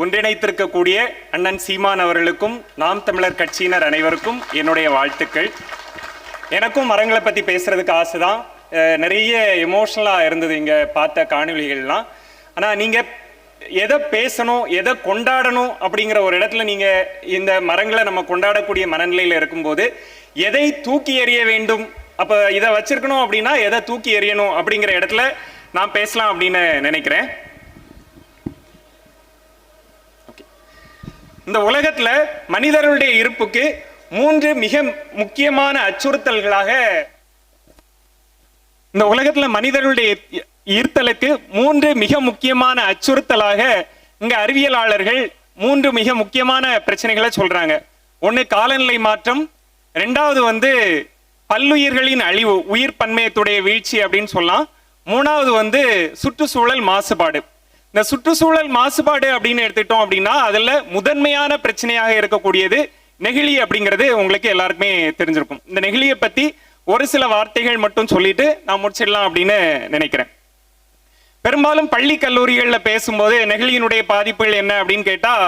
ஒன்றிணைத்திருக்கக்கூடிய அண்ணன் சீமான் அவர்களுக்கும் நாம் தமிழர் கட்சியினர் அனைவருக்கும் என்னுடைய வாழ்த்துக்கள். எனக்கும் மரங்களை பற்றி பேசுகிறதுக்கு ஆசை தான் நிறைய எமோஷ்னலாக இருந்தது இங்கே பார்த்த காணொளிகள்லாம். ஆனால் நீங்கள் எதை பேசணும் எதை கொண்டாடணும் அப்படிங்கிற ஒரு இடத்துல நீங்கள் இந்த மரங்களை நம்ம கொண்டாடக்கூடிய மனநிலையில் இருக்கும்போது எதை தூக்கி எறிய வேண்டும்? அப்போ இதை வச்சிருக்கணும் அப்படின்னா எதை தூக்கி எறியணும் அப்படிங்கிற இடத்துல நான் பேசலாம் அப்படின்னு நினைக்கிறேன். இந்த உலகத்துல மனிதர்களுடைய இருப்புக்கு மூன்று மிக முக்கியமான அச்சுறுத்தல்களாக இந்த உலகத்துல மனிதர்களுடைய ஈர்த்தலுக்கு மூன்று மிக முக்கியமான அச்சுறுத்தலாக இங்க அறிவியலாளர்கள் மூன்று மிக முக்கியமான பிரச்சனைகளை சொல்றாங்க. ஒன்னு காலநிலை மாற்றம் ரெண்டாவது வந்து பல்லுயிர்களின் அழிவு உயிர் பன்மையத்துடைய வீழ்ச்சி அப்படின்னு சொல்லலாம். மூணாவது வந்து சுற்றுச்சூழல் மாசுபாடு. இந்த சுற்றுச்சூழல் மாசுபாடு அப்படின்னு எடுத்துட்டோம் அப்படின்னா அதில் முதன்மையான பிரச்சனையாக இருக்கக்கூடியது நெகிழி அப்படிங்கிறது உங்களுக்கு எல்லாருக்குமே தெரிஞ்சிருக்கும். இந்த நெகிழியை பற்றி ஒரு சில வார்த்தைகள் மட்டும் சொல்லிட்டு நான் முடிச்சிடலாம் அப்படின்னு நினைக்கிறேன். பெரும்பாலும் பள்ளி கல்லூரிகளில் பேசும்போது நெகிழியினுடைய பாதிப்புகள் என்ன அப்படின்னு கேட்டால்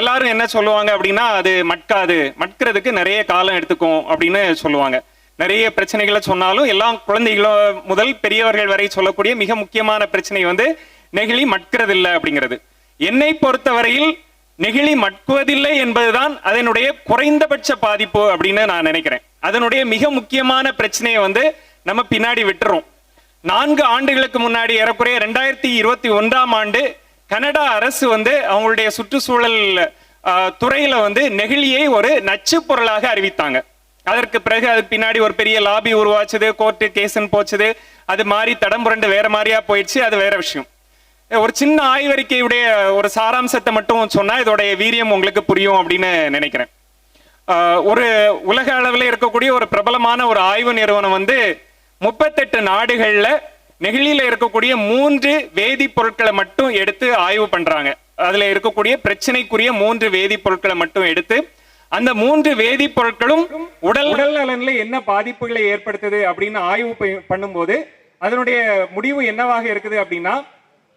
எல்லாரும் என்ன சொல்லுவாங்க அப்படின்னா அது மட்காது மட்கிறதுக்கு நிறைய காலம் எடுத்துக்கும் அப்படின்னு சொல்லுவாங்க. நிறைய பிரச்சனைகளை சொன்னாலும் எல்லா குழந்தைகளும் முதல் பெரியவர்கள் வரை சொல்லக்கூடிய மிக முக்கியமான பிரச்சனை வந்து நெகிழி மட்கிறதில்லை அப்படிங்கிறது. என்னை பொறுத்தவரையில் நெகிழி மட்குவதில்லை என்பதுதான் அதனுடைய குறைந்தபட்ச பாதிப்பு அப்படின்னு நான் நினைக்கிறேன். அதனுடைய மிக முக்கியமான பிரச்சனையை வந்து நம்ம பின்னாடி விட்டுறோம். நான்கு ஆண்டுகளுக்கு முன்னாடி ஏறக்குறைய ரெண்டாயிரத்தி இருபத்தி ஒன்றாம் ஆண்டு கனடா அரசு வந்து அவங்களுடைய சுற்றுச்சூழல் ஆஹ், துறையில வந்து நெகிழியை ஒரு நச்சு பொருளாக அறிவித்தாங்க. அதற்கு பிறகு அதுக்கு பின்னாடி ஒரு பெரிய லாபி உருவாச்சுது கோர்ட்டு கேஸ்ன்னு போச்சுது. அது மாதிரி தடம் புரண்டு வேற மாதிரியா போயிடுச்சு அது வேற விஷயம். ஒரு சின்ன ஆய்வறிக்கையுடைய ஒரு சாராம்சத்தை மட்டும் சொன்னா இதோடைய வீரியம் உங்களுக்கு புரியும் அப்படின்னு நினைக்கிறேன். ஆஹ் ஒரு உலக அளவில் இருக்கக்கூடிய ஒரு பிரபலமான ஒரு ஆய்வு நிறுவனம் வந்து முப்பத்தெட்டு நாடுகளில் நெகிழியில இருக்கக்கூடிய மூன்று வேதிப்பொருட்களை மட்டும் எடுத்து ஆய்வு பண்றாங்க. அதுல இருக்கக்கூடிய பிரச்சனைக்குரிய மூன்று வேதிப்பொருட்களை மட்டும் எடுத்து அந்த மூன்று வேதிப்பொருட்களும் உடல் உடல் நலனில் என்ன பாதிப்புகளை ஏற்படுத்துது அப்படின்னு ஆய்வு ப- பண்ணும்போது அதனுடைய முடிவு என்னவாக இருக்குது அப்படின்னா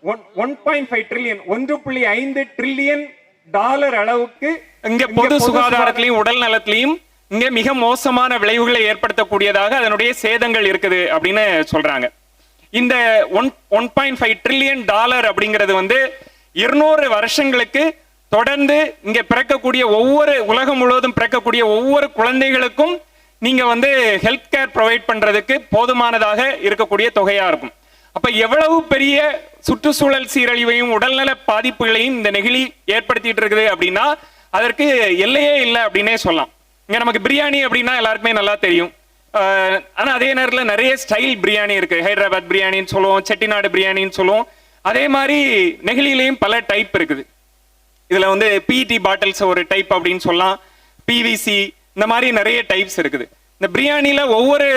ஒன் பாயிண்ட் ஃபைவ் ட்ரில்லியன் ஒன்று புள்ளி ஐந்து ட்ரில்லியன் டாலர் அளவுக்கு இங்க பொது சுகாதாரத்திலையும் உடல் நலத்திலையும் இங்க மிக மோசமான விளைவுகளை ஏற்படுத்தக்கூடியதாக அதனுடைய சேதங்கள் இருக்குது அப்படின்னு சொல்றாங்க. இந்த one one point five trillion dollar அப்படிங்கிறது வந்து இருநூறு வருஷங்களுக்கு தொடர்ந்து இங்க பிறக்கக்கூடிய ஒவ்வொரு உலகம் முழுவதும் பிறக்கக்கூடிய ஒவ்வொரு குழந்தைகளுக்கும் நீங்க வந்து ஹெல்த் கேர் ப்ரொவைட் பண்றதுக்கு போதுமானதாக இருக்கக்கூடிய தொகையா இருக்கும். அப்ப எவ்வளவு பெரிய சுற்றுச்சூழல் சீரழிவையும் உடல்நல பாதிப்புகளையும் இந்த நெகிழி ஏற்படுத்திட்டு இருக்குது அப்படின்னா அதற்கு எல்லையே இல்லை அப்படின்னே சொல்லலாம். இங்க நமக்கு பிரியாணி அப்படின்னா எல்லாருக்குமே நல்லா தெரியும். ஆனா அதே நேரத்தில் நிறைய ஸ்டைல் பிரியாணி இருக்கு. ஹைதராபாத் பிரியாணின்னு சொல்லுவோம் செட்டிநாடு பிரியாணின்னு சொல்லுவோம். அதே மாதிரி நெகிழிலையும் பல டைப் இருக்குது. இதுல வந்து பிஇடி பாட்டில்ஸ் ஒரு டைப் அப்படின்னு சொல்லலாம். பிவிசி இந்த மாதிரி நிறைய டைப்ஸ் இருக்குது. இந்த பிரியாணியில் ஒவ்வொரு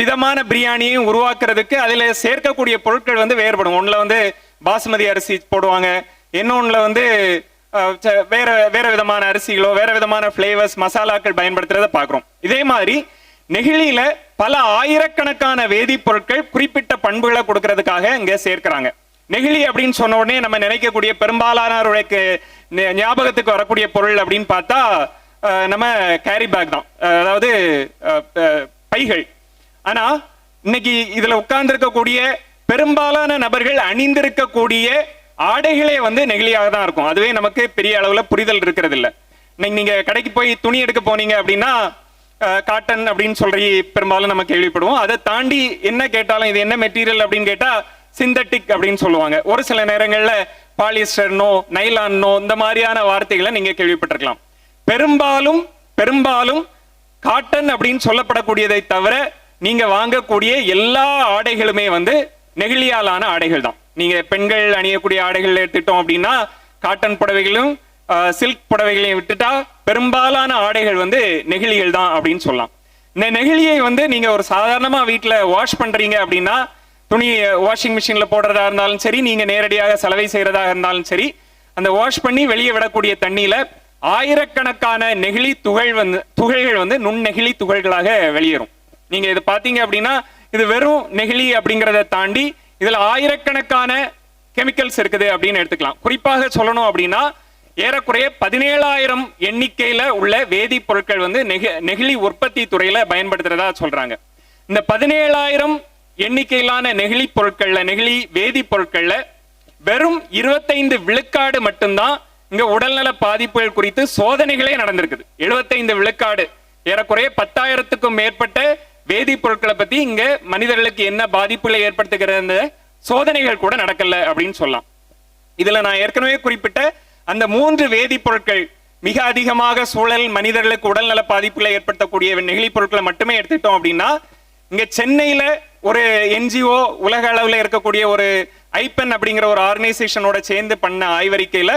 விதமான பிரியாணியையும் உருவாக்குறதுக்கு அதில் சேர்க்கக்கூடிய பொருட்கள் வந்து வேறுபடும். ஒன்றில் வந்து பாசுமதி அரிசி போடுவாங்க. இன்னொன்றில் வந்து வேற வேற விதமான அரிசிகளோ வேற விதமான ஃப்ளேவர்ஸ் மசாலாக்கள் பயன்படுத்துறத பார்க்குறோம். இதே மாதிரி நெகிழியில பல ஆயிரக்கணக்கான வேதிப்பொருட்கள் குறிப்பிட்ட பண்புகளை கொடுக்கறதுக்காக இங்க சேர்க்கிறாங்க. நெகிழி அப்படின்னு சொன்ன உடனே நம்ம நினைக்கக்கூடிய பெரும்பாலானவர்களுக்கு ஞாபகத்துக்கு வரக்கூடிய பொருள் அப்படின்னு பார்த்தா நம்ம கேரி பேக் தான். அதாவது பைகள். ஆனால் இன்னைக்கு இதில் உட்கார்ந்துருக்கக்கூடிய பெரும்பாலான நபர்கள் அணிந்திருக்கக்கூடிய ஆடைகளே வந்து நெகிழியாக தான் இருக்கும். அதுவே நமக்கு பெரிய அளவில் புரிதல் இருக்கிறது இல்லை இன்னைக்கு நீங்கள் கடைக்கு போய் துணி எடுக்க போனீங்க அப்படின்னா காட்டன் அப்படின்னு சொல்லி பெரும்பாலும் நம்ம கேள்விப்படுவோம். அதை தாண்டி என்ன கேட்டாலும் இது என்ன மெட்டீரியல் அப்படின்னு கேட்டால் சிந்தட்டிக் அப்படின்னு சொல்லுவாங்க. ஒரு சில நேரங்களில் பாலிஸ்டர்னோ நைலானோ இந்த மாதிரியான வார்த்தைகளை நீங்கள் கேள்விப்பட்டிருக்கலாம். பெரும்பாலும் பெரும்பாலும் காட்டன் அப்படின்னு சொல்லப்படக்கூடியதை தவிர நீங்க வாங்கக்கூடிய எல்லா ஆடைகளுமே வந்து நெகிழியாலான ஆடைகள் தான். நீங்க பெண்கள் அணியக்கூடிய ஆடைகள் எடுத்துட்டோம் அப்படின்னா காட்டன் புடவைகளும் சில்க் புடவைகளையும் விட்டுட்டா பெரும்பாலான ஆடைகள் வந்து நெகிழிகள் தான் அப்படின்னு சொல்லலாம். இந்த நெகிழியை வந்து நீங்க ஒரு சாதாரணமா வீட்டில் வாஷ் பண்றீங்க அப்படின்னா துணி வாஷிங் மிஷினில் போடுறதா இருந்தாலும் சரி நீங்க நேரடியாக சலவை செய்யறதா இருந்தாலும் சரி அந்த வாஷ் பண்ணி வெளியே விடக்கூடிய தண்ணியில ஆயிரக்கணக்கான நெகிழி துகள் வந்து துகள்கள் வந்து நுண்ணெகிழி துகள்களாக வெளியேறும். நீங்க இது பாத்தீங்க அப்படின்னா இது வெறும் நெகிழி அப்படிங்கிறத தாண்டி இதுல ஆயிரக்கணக்கான கெமிக்கல்ஸ் இருக்குது அப்படின்னு எடுத்துக்கலாம். குறிப்பாக சொல்லணும் அப்படின்னா ஏறக்குறைய பதினேழாயிரம் எண்ணிக்கையில உள்ள வேதிப்பொருட்கள் வந்து நெகி- நெகிழி உற்பத்தி துறையில பயன்படுத்துறதா சொல்றாங்க. இந்த பதினேழாயிரம் எண்ணிக்கையிலான நெகிழி பொருட்கள்ல நெகிழி வேதிப்பொருட்கள்ல வெறும் இருபத்தைந்து விழுக்காடு மட்டும்தான் இங்க உடல்நல பாதிப்புகள் குறித்து சோதனைகளே நடந்திருக்குது. 75 விழுக்காடு. ஏறக்குறைய பத்தாயிரத்துக்கும் மேற்பட்ட வேதிப்பொருட்களை பத்தி இங்க மனிதர்களுக்கு என்ன பாதிப்புகளை ஏற்படுத்துகிற சோதனைகள் கூட நடக்கல அப்படின்னு சொல்லலாம். இதுல நான் ஏற்கனவே குறிப்பிட்ட அந்த மூன்று வேதிப்பொருட்கள் மிக அதிகமாக சூழல் மனிதர்களுக்கு உடல்நல பாதிப்புகளை ஏற்படுத்தக்கூடிய நெகிழி பொருட்களை மட்டுமே எடுத்துட்டோம் அப்படின்னா இங்க சென்னையில ஒரு என்ஜிஓ உலக அளவுல இருக்கக்கூடிய ஒரு ஐபென் அப்படிங்கிற ஒரு ஆர்கனைசேஷனோட சேர்ந்து பண்ண ஆய்வறிக்கையில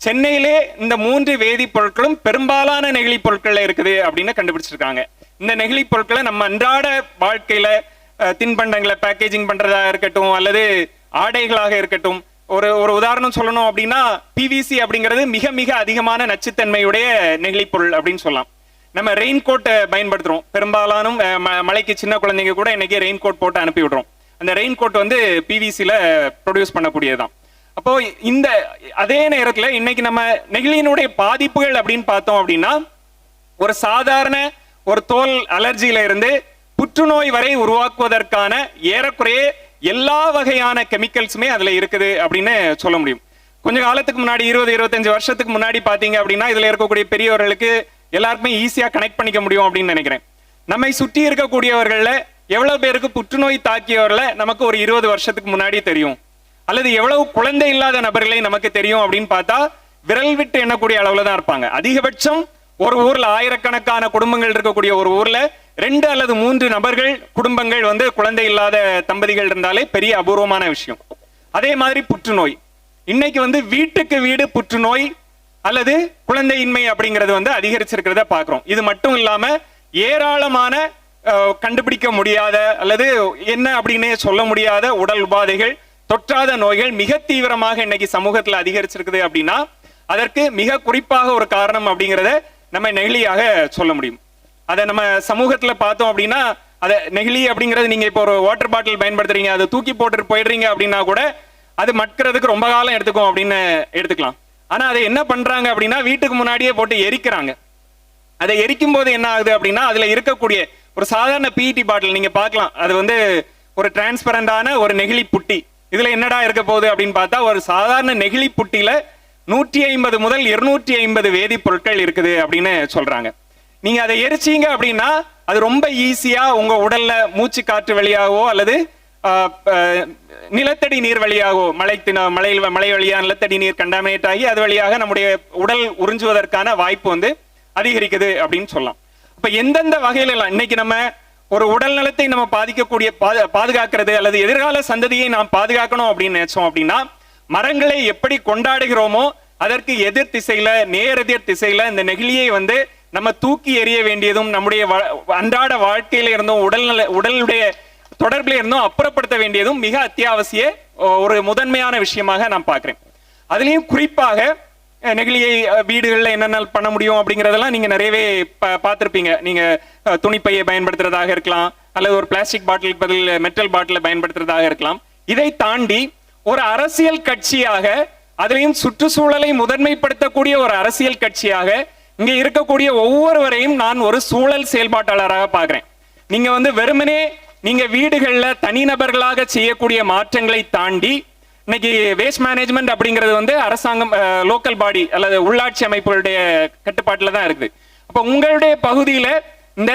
சென்னையிலே இந்த மூன்று வேதிப்பொருட்களும் பெரும்பாலான நெகிழி பொருட்கள்ல இருக்குது அப்படின்னு கண்டுபிடிச்சிருக்காங்க. இந்த நெகிழி பொருட்களை நம்ம அன்றாட வாழ்க்கையில தின்பண்டங்களை பேக்கேஜிங் பண்றதா இருக்கட்டும் அல்லது ஆடைகளாக இருக்கட்டும் ஒரு ஒரு உதாரணம் சொல்லணும் அப்படின்னா பிவிசி அப்படிங்கிறது மிக மிக அதிகமான நச்சுத்தன்மையுடைய நெகிழி பொருள் அப்படின்னு சொல்லலாம். நம்ம ரெயின் கோட்டை பயன்படுத்துறோம். பெரும்பாலானும் மலைக்கு ம- சின்ன குழந்தைங்க கூட இன்னைக்கு ரெயின் கோட் போட்டு அனுப்பி விடுறோம். அந்த ரெயின் கோட் வந்து பிவிசியில் ப்ரொடியூஸ் பண்ணக்கூடியதுதான். அப்போ இந்த அதே நேரத்தில் இன்னைக்கு நம்ம நெகிழியினுடைய பாதிப்புகள் அப்படின்னு பார்த்தோம் அப்படின்னா ஒரு சாதாரண ஒரு தோல் அலர்ஜியில இருந்து புற்றுநோய் வரை உருவாக்குவதற்கான ஏறக்குறைய எல்லா வகையான கெமிக்கல்ஸுமே அதுல இருக்குது அப்படின்னு சொல்ல முடியும். கொஞ்ச காலத்துக்கு முன்னாடி இருபது இருபத்தஞ்சு வருஷத்துக்கு முன்னாடி பாத்தீங்க அப்படின்னா இதுல இருக்கக்கூடிய பெரியவர்களுக்கு எல்லாருக்குமே ஈஸியா கனெக்ட் பண்ணிக்க முடியும் அப்படின்னு நினைக்கிறேன். நம்மை சுற்றி இருக்கக்கூடியவர்கள்ல எவ்வளவு பேருக்கு புற்றுநோய் தாக்கியவர்கள நமக்கு ஒரு இருபது வருஷத்துக்கு முன்னாடி தெரியும். அல்லது எவ்வளவு குழந்தை இல்லாத நபர்களை நமக்கு தெரியும் அப்படின்னு பார்த்தா விரல் விட்டு எண்ணக்கூடிய அளவுல தான் இருப்பாங்க. அதிகபட்சம் ஒரு ஊர்ல ஆயிரக்கணக்கான குடும்பங்கள் இருக்கக்கூடிய ஒரு ஊர்ல ரெண்டு அல்லது மூன்று நபர்கள் குடும்பங்கள் வந்து குழந்தை இல்லாத தம்பதிகள் இருந்தாலே பெரிய அபூர்வமான விஷயம். அதே மாதிரி புற்றுநோய். இன்னைக்கு வந்து வீட்டுக்கு வீடு புற்றுநோய் அல்லது குழந்தையின்மை அப்படிங்கிறது வந்து அதிகரிச்சிருக்கிறத பாக்குறோம் இது மட்டும் இல்லாம ஏராளமான கண்டுபிடிக்க முடியாத அல்லது என்ன அப்படின்னே சொல்ல முடியாத உடல் உபாதைகள் தொற்றாத நோய்கள் மிக தீவிரமாக இன்னைக்கு சமூகத்தில் அதிகரிச்சிருக்குது அப்படின்னா அதற்கு மிக குறிப்பாக ஒரு காரணம் அப்படிங்கிறத நம்ம நெகிழியாக சொல்ல முடியும். அதை நம்ம சமூகத்தில் பார்த்தோம் அப்படின்னா அதை நெகிழி அப்படிங்கிறது நீங்க இப்போ ஒரு வாட்டர் பாட்டில் பயன்படுத்துறீங்க அதை தூக்கி போட்டுட்டு போயிடுறீங்க அப்படின்னா கூட அது மட்கிறதுக்கு ரொம்ப காலம் எடுத்துக்கும் அப்படின்னு எடுத்துக்கலாம். ஆனா அதை என்ன பண்றாங்க அப்படின்னா வீட்டுக்கு முன்னாடியே போட்டு எரிக்கிறாங்க. அதை எரிக்கும் போது என்ன ஆகுது அப்படின்னா அதுல இருக்கக்கூடிய ஒரு சாதாரண பிஇடி பாட்டில் நீங்க பார்க்கலாம். அது வந்து ஒரு டிரான்ஸ்பரண்டான ஒரு நெகிழி புட்டி. இதுல என்னடா இருக்க போகுது அப்படின்னு பார்த்தா ஒரு சாதாரண நெகிழி புட்டியில நூற்றி ஐம்பது முதல் இருநூற்றி ஐம்பது வேதிப்பொருட்கள் இருக்குது அப்படின்னு சொல்றாங்க. நீங்க அதை எரிச்சீங்க அப்படின்னா அது ரொம்ப ஈஸியா உங்க உடல்ல மூச்சு காற்று வழியாகவோ அல்லது நிலத்தடி நீர் வழியாகவோ மழை தின- மலை மழை வழியா நிலத்தடி நீர் கண்டாமினேட் ஆகி அது வழியாக நம்முடைய உடல் உறிஞ்சுவதற்கான வாய்ப்பு வந்து அதிகரிக்குது அப்படின்னு சொல்லலாம். இப்போ எந்தெந்த வகையில இன்னைக்கு நம்ம ஒரு உடல் நலத்தை நம்ம பாதிக்கக்கூடிய பாது- பாதுகாக்கிறது அல்லது எதிர்கால சந்ததியை நாம் பாதுகாக்கணும் அப்படின்னு நினைச்சோம் அப்படின்னா மரங்களை எப்படி கொண்டாடுகிறோமோ அதற்கு எதிர் திசையில நேரெதிர் திசையில இந்த நெகிழியை வந்து நம்ம தூக்கி எறிய வேண்டியதும் நம்முடைய வ- அன்றாட வாழ்க்கையில இருந்தும் உடல்நல உடலுடைய தொடர்பில் இருந்தும் அப்புறப்படுத்த வேண்டியதும் மிக அத்தியாவசிய ஒரு முதன்மையான விஷயமாக நான் பார்க்கிறேன். அதுலேயும் குறிப்பாக நெகிழியை வீடுகளில் என்னென்ன பண்ண முடியும் அப்படிங்கிறதெல்லாம் நீங்க நிறையவே பா- பார்த்துருப்பீங்க. நீங்கள் துணிப்பையை பயன்படுத்துறதாக இருக்கலாம் அல்லது ஒரு பிளாஸ்டிக் பாட்டிலுக்கு பதில் மெட்டல் பாட்டிலை பயன்படுத்துறதாக இருக்கலாம். இதை தாண்டி ஒரு அரசியல் கட்சியாக அதுலேயும் சுற்றுச்சூழலை முதன்மைப்படுத்தக்கூடிய ஒரு அரசியல் கட்சியாக இங்கே இருக்கக்கூடிய ஒவ்வொருவரையும் நான் ஒரு சூழல் செயல்பாட்டாளராக பார்க்குறேன். நீங்கள் வந்து வெறுமனே நீங்கள் வீடுகளில் தனிநபர்களாக செய்யக்கூடிய மாற்றங்களை தாண்டி இன்னைக்கு வேஸ்ட் மேனேஜ்மெண்ட் அப்படிங்கிறது வந்து அரசாங்கம் லோக்கல் பாடி அல்லது உள்ளாட்சி அமைப்புகளுடைய கட்டுப்பாட்டில் தான் இருக்குது. அப்போ உங்களுடைய பகுதியில் இந்த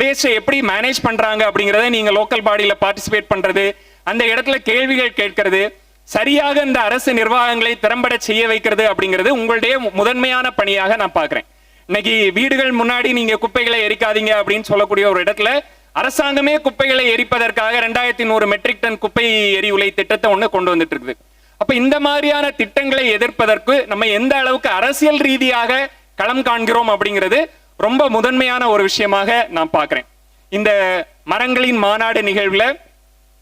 வேஸ்ட்டை எப்படி மேனேஜ் பண்ணுறாங்க அப்படிங்கிறத நீங்கள் லோக்கல் பாடியில் பார்ட்டிசிபேட் பண்ணுறது அந்த இடத்துல கேள்விகள் கேட்கறது சரியாக இந்த அரசு நிர்வாகங்களை திறம்பட செய்ய வைக்கிறது அப்படிங்கிறது உங்களுடைய முதன்மையான பணியாக நான் பார்க்குறேன். இன்னைக்கு வீடுகள் முன்னாடி நீங்கள் குப்பைகளை எரிக்காதீங்க அப்படின்னு சொல்லக்கூடிய ஒரு இடத்துல அரசாங்கமே குப்பைகளை எரிப்பதற்காக ரெண்டாயிரத்தி நூறு மெட்ரிக் டன் குப்பை எரிவுலை திட்டத்தை ஒண்ணு கொண்டு வந்துட்டு இருக்குது அப்ப இந்த மாதிரியான திட்டங்களை எதிர்ப்பதற்கு நம்ம எந்த அளவுக்கு அரசியல் ரீதியாக களம் காண்கிறோம் அப்படிங்கிறது ரொம்ப முதன்மையான ஒரு விஷயமாக நான் பார்க்கிறேன். இந்த மரங்களின் மாநாடு நிகழ்வுல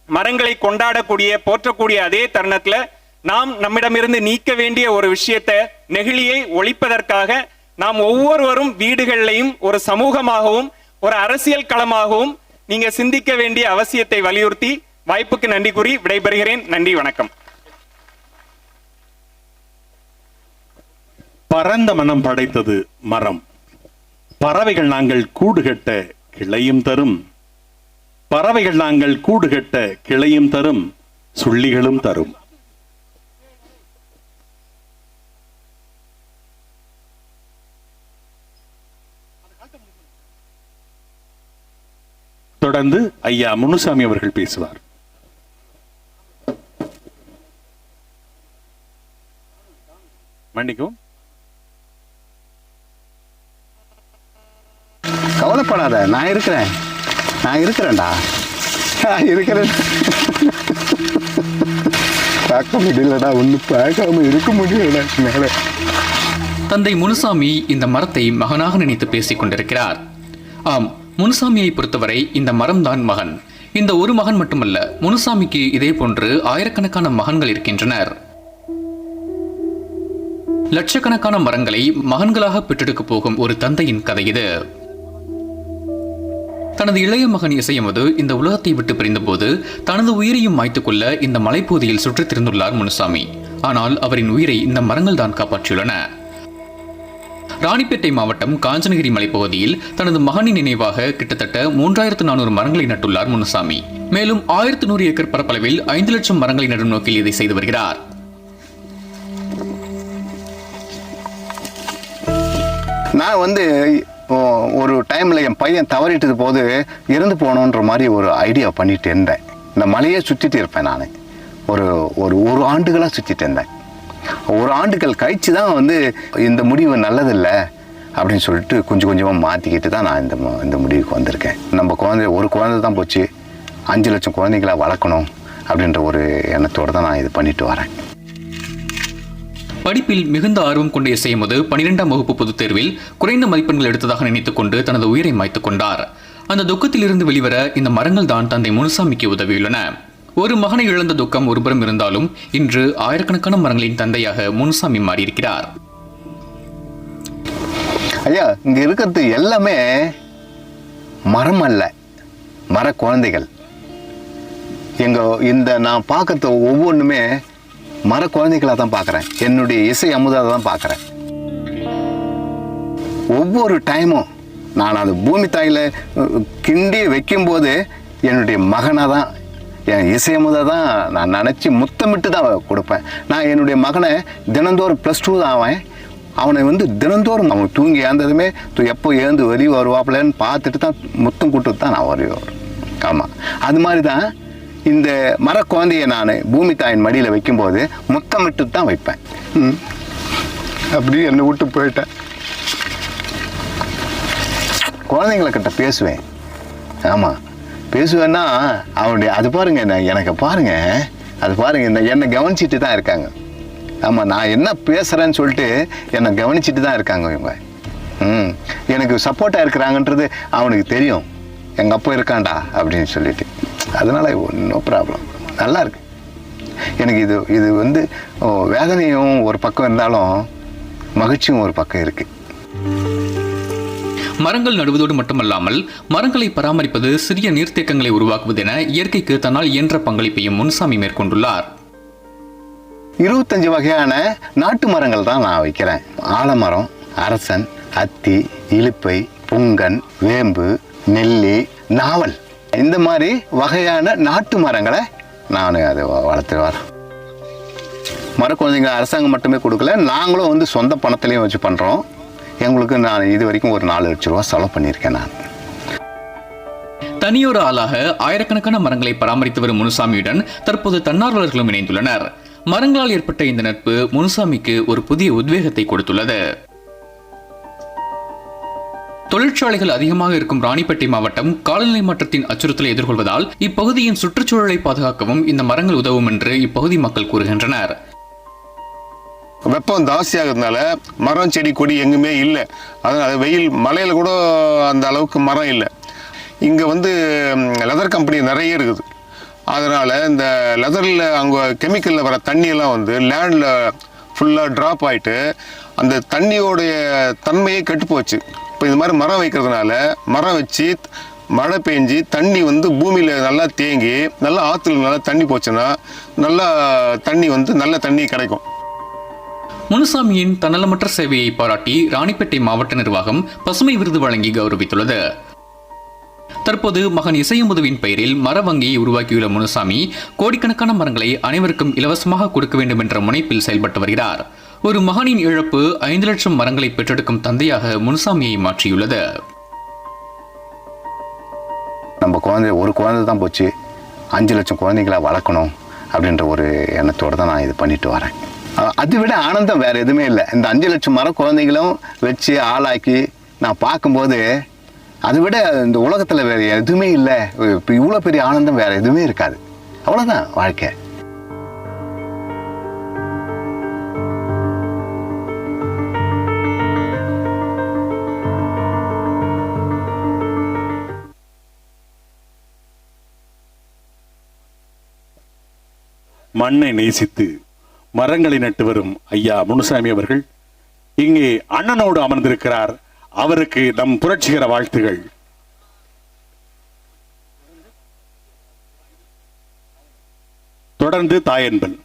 மரங்களை கொண்டாடக்கூடிய போற்றக்கூடிய அதே தருணத்துல நாம் நம்மிடமிருந்து நீக்க வேண்டிய ஒரு விஷயத்தை நெகிழியை ஒழிப்பதற்காக நாம் ஒவ்வொருவரும் வீடுகளிலையும் ஒரு சமூகமாகவும் ஒரு அரசியல் களமாகவும் நீங்க சிந்திக்க வேண்டிய அவசியத்தை வலியுறுத்தி வாய்ப்புக்கு நன்றி கூறி விடைபெறுகிறேன். நன்றி வணக்கம். பரந்த மனம் படைத்தது மரம். பறவைகள் நாங்கள் கூடு கட்ட கிளையும் தரும். பறவைகள் நாங்கள் கூடு கட்ட கிளையும் தரும். சுள்ளிகளும் தரும். தொடர்ந்து ஐயா முனுசாமி அவர்கள் பேசுவார். மன்னிக்கும் கவலைப்படாத நான் இருக்கிறேன். நான் இருக்கிறேன்டா. நான் இருக்கிறேன். பார்க்க முடியலடா ஒன்றும் பார்க்காம இருக்க முடியலடா மேலே. தந்தை முனுசாமி இந்த மரத்தை மகனாக நினைத்து பேசிக் கொண்டிருக்கிறார். ஆம் முனுசாமியை பொறுத்தவரை இந்த மரம்தான் மகன். இந்த ஒரு மகன் மட்டுமல்ல முனுசாமிக்கு இதே போன்று ஆயிரக்கணக்கான மகன்கள் இருக்கின்றனர். லட்சக்கணக்கான மரங்களை மகன்களாக பெற்றெடுக்கப் போகும் ஒரு தந்தையின் கதை இது. தனது இளைய மகன் இசையமது இந்த உலகத்தை விட்டு பிரிந்தபோது தனது உயிரையும் மாய்த்துக்கொள்ள இந்த மலைப்பகுதியில் சுற்றித் திரிந்துள்ளார் முனுசாமி. ஆனால் அவரின் உயிரை இந்த மரங்கள் தான் காப்பாற்றியுள்ளன. ராணிப்பேட்டை மாவட்டம் காஞ்சனகிரி மலைப்பகுதியில் தனது மகனின் நினைவாக கிட்டத்தட்ட மூன்றாயிரத்து நானூறு மரங்களை நட்டுள்ளார் முனுசாமி. மேலும் ஆயிரத்து நூறு ஏக்கர் பரப்பளவில் ஐந்து லட்சம் மரங்களை நடும் நோக்கில் இதை செய்து வருகிறார். நான் வந்து ஒரு டைமில் என் பையன் தவறிட்டது போது இறந்து போகணுன்ற மாதிரி ஒரு ஐடியா பண்ணிட்டு இருந்தேன். இந்த மலையை சுற்றிட்டு இருப்பேன் நான். ஒரு ஒரு ஒரு ஆண்டுகளாக சுற்றிட்டு இருந்தேன். ஒரு ஆண்டுகள் கழிச்சு தான் வந்து இந்த முடிவு நல்லதில்லை அப்படின்னு சொல்லிட்டு கொஞ்சம் கொஞ்சமாக மாற்றிக்கிட்டு தான் நான் இந்த இந்த முடிவுக்கு வந்திருக்கேன். நம்ம குழந்தை ஒரு குழந்தை தான் போச்சு. அஞ்சு லட்சம் குழந்தைங்கள வளர்க்கணும் அப்படின்ற ஒரு எண்ணத்தோடு தான் நான் இது பண்ணிட்டு வரேன். படிப்பில் மிகுந்த ஆர்வம் கொண்ட இசையமது பனிரெண்டாம் வகுப்பு பொதுத் தேர்வில் குறைந்த மதிப்பெண்கள் எடுத்ததாக நினைத்துக்கொண்டு தனது உயிரை மாய்த்துக் கொண்டார். அந்த துக்கத்திலிருந்து வெளிவர இந்த மரங்கள் தான் தந்தை முனுசாமிக்கு உதவியுள்ளன. ஒரு மகனை இழந்த துக்கம் ஒருபுறம் இருந்தாலும் இன்று ஆயிரக்கணக்கான மரங்களின் தந்தையாக முனுசாமி மாறியிருக்கிறார். ஐயா இங்க இருக்கிறது எல்லாமே மரம் அல்ல மர குழந்தைகள். எங்க இந்த நான் பார்க்கறது ஒவ்வொன்றுமே மர குழந்தைகளாக தான் பார்க்குறேன். என்னுடைய இசை அமுதாக தான் பார்க்குறேன். ஒவ்வொரு டைமும் நான் அது பூமி தாயில் கிண்டி வைக்கும்போது என்னுடைய மகனாக தான் என் இசையமுதை தான் நான் நினச்சி முத்தமிட்டு தான் கொடுப்பேன். நான் என்னுடைய மகனை தினந்தோறும் ப்ளஸ் டூ தான் அவன் அவனை வந்து தினந்தோறும் அவன் தூங்கி ஏந்ததுமே தூ எப்போ எழுந்து வெளியே வருவாப்பிலன்னு பார்த்துட்டு தான் முத்தம் கூட்டு தான் நான் வருவேன். ஆமாம் அது மாதிரி தான் இந்த மர குழந்தையை நான் பூமி தாயின் மடியில் வைக்கும்போது முத்தமிட்டு தான் வைப்பேன். ம். அப்படி என்னை விட்டு போயிட்டேன். குழந்தைங்கள கிட்ட பேசுவேன். ஆமாம் பேசுவேன்னா அவனுடைய அது பாருங்க என்ன எனக்கு பாருங்க அது பாருங்க என்ன என்னை கவனிச்சிட்டு தான் இருக்காங்க. ஆமாம் நான் என்ன பேசுகிறேன்னு சொல்லிட்டு என்னை கவனிச்சிட்டு தான் இருக்காங்க இவங்க. ம் எனக்கு சப்போர்ட்டாக இருக்கிறாங்கன்றது அவனுக்கு தெரியும். எங்கள் அப்பா இருக்கான்டா அப்படின்னு சொல்லிட்டு. அதனால் ஒன்றும் ப்ராப்ளம் நல்லா இருக்கு. எனக்கு இது இது வந்து வேதனையும் ஒரு பக்கம் இருந்தாலும் மகிழ்ச்சியும் ஒரு பக்கம் இருக்குது மரங்கள் நடுவதோடு மட்டுமல்லாமல் மரங்களை பராமரிப்பது சிறிய நீர்த்தேக்கங்களை உருவாக்குவது என இயற்கைக்கு தன்னால் இயன்ற பங்களிப்பையும் முன்சாமி மேற்கொண்டுள்ளார். இருபத்தஞ்சு வகையான நாட்டு மரங்கள் தான் நான் வைக்கிறேன். ஆலமரம் அரசன் அத்தி இலுப்பை புங்கன் வேம்பு நெல்லி நாவல். இந்த மாதிரி வகையான நாட்டு மரங்களை நான் அதை வ- வளர்த்து வரேன் மர குழந்தைங்க அரசாங்கம் மட்டுமே கொடுக்கல நாங்களும் வந்து சொந்த பணத்துலேயும் வச்சு பண்ணுறோம் எங்களுக்கு நான் இது வரைக்கும் ஒரு நாலு லட்ச ரூபா செலவு பண்ணியிருக்கேன் நான். தனியொரு ஆளாக ஆயிரக்கணக்கான மரங்களை பராமரித்து வரும் முனுசாமியுடன் தற்போது தன்னார்வலர்களும் இணைந்துள்ளனர். மரங்களால் ஏற்பட்ட இந்த நட்பு முனுசாமிக்கு ஒரு புதிய உத்வேகத்தை கொடுத்துள்ளது. தொழிற்சாலைகள் அதிகமாக இருக்கும் ராணிப்பேட்டை மாவட்டம் காலநிலை மாற்றத்தின் அச்சுறுத்தலை எதிர்கொள்வதால் இப்பகுதியின் சுற்றுச்சூழலை பாதுகாக்கவும் இந்த மரங்கள் உதவும் என்று இப்பகுதி மக்கள் கூறுகின்றனர். வெப்பம் ஜாஸ்தியாகிறதுனால மரம் செடி கொடி எங்குமே இல்லை. அதனால் வெயில் மலையில் கூட அந்த அளவுக்கு மரம் இல்லை. இங்கே வந்து லெதர் கம்பெனி நிறைய இருக்குது. அதனால் இந்த லெதரில் அங்கே கெமிக்கலில் வர தண்ணியெல்லாம் வந்து லேண்டில் ஃபுல்லாக ட்ராப் ஆகிட்டு அந்த தண்ணியோடைய தன்மையே கெட்டு போச்சு இப்போ இது மாதிரி மரம் வைக்கிறதுனால மரம் வச்சு மழை பெஞ்சு தண்ணி வந்து பூமியில் நல்லா தேங்கி நல்லா ஆற்றுல நல்லா தண்ணி போச்சுன்னா நல்லா தண்ணி வந்து நல்ல தண்ணி கிடைக்கும். முனுசாமியின் தன்னலமற்ற சேவையை பாராட்டி ராணிப்பேட்டை மாவட்ட நிர்வாகம் பசுமை விருது வழங்கி கௌரவித்துள்ளது. தற்போது மகன் இசையமுதுவின் பெயரில் மர வங்கியை உருவாக்கியுள்ள முனுசாமி கோடிக்கணக்கான மரங்களை அனைவருக்கும் இலவசமாக கொடுக்க வேண்டும் என்ற முனைப்பில் செயல்பட்டு வருகிறார். ஒரு மகனின் இழப்பு ஐந்து லட்சம் மரங்களை பெற்றெடுக்கும் தந்தையாக முனுசாமியை மாற்றியுள்ளது. நம்ம குழந்தை ஒரு குழந்தை தான் போச்சு. அஞ்சு லட்சம் குழந்தைங்களை வளர்க்கணும் அப்படின்ற ஒரு எண்ணத்தோடு தான் நான் இது பண்ணிட்டு வரேன். அதை விட ஆனந்தம் வேறு எதுவுமே இல்லை. இந்த அஞ்சு லட்சம் மரம் குழந்தைகளும் வச்சு ஆளாக்கி நான் பார்க்கும்போது அதை விட இந்த உலகத்தில் வேறு எதுவுமே இல்லை. இப்போ இவ்வளோ பெரிய ஆனந்தம் வேறு எதுவுமே இருக்காது. அவ்வளோதான் வாழ்க்கை. மண்ணை நேசித்து மரங்களை நட்டு வரும் ஐயா முனுசாமி அவர்கள். இங்கே அண்ணனோடு அமர்ந்திருக்கிறார். அவருக்கு நம் புரட்சிகர வாழ்த்துகள். தொடர்ந்து தாயன்பன்.